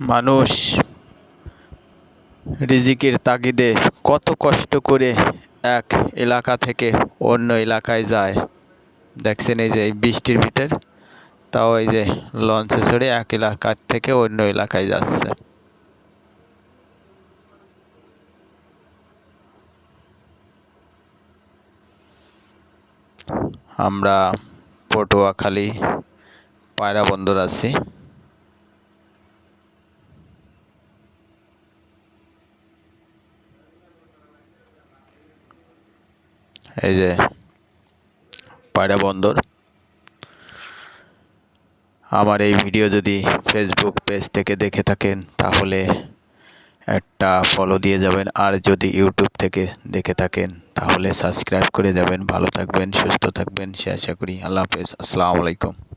মানুষ রিজিকের তাগিদে কত কষ্ট করে এক এলাকা থেকে অন্য এলাকায় যায়। দেখছেন এই যে বৃষ্টির ভিতর, তাও এই যে লঞ্চে চড়ে এক এলাকার থেকে অন্য এলাকায় যাচ্ছে। আমরা পটুয়াখালী পায়রা বন্দর আছি। এই যে, পায়রা বন্দর। আমার এই ভিডিও যদি ফেসবুক পেজ থেকে দেখে থাকেন, তাহলে একটা ফলো দিয়ে যাবেন। আর যদি ইউটিউব থেকে দেখে থাকেন, তাহলে সাবস্ক্রাইব করে যাবেন। ভালো থাকবেন, সুস্থ থাকবেন। সে আশা করি, আল্লাহ হাফেজ। আসসালামু আলাইকুম।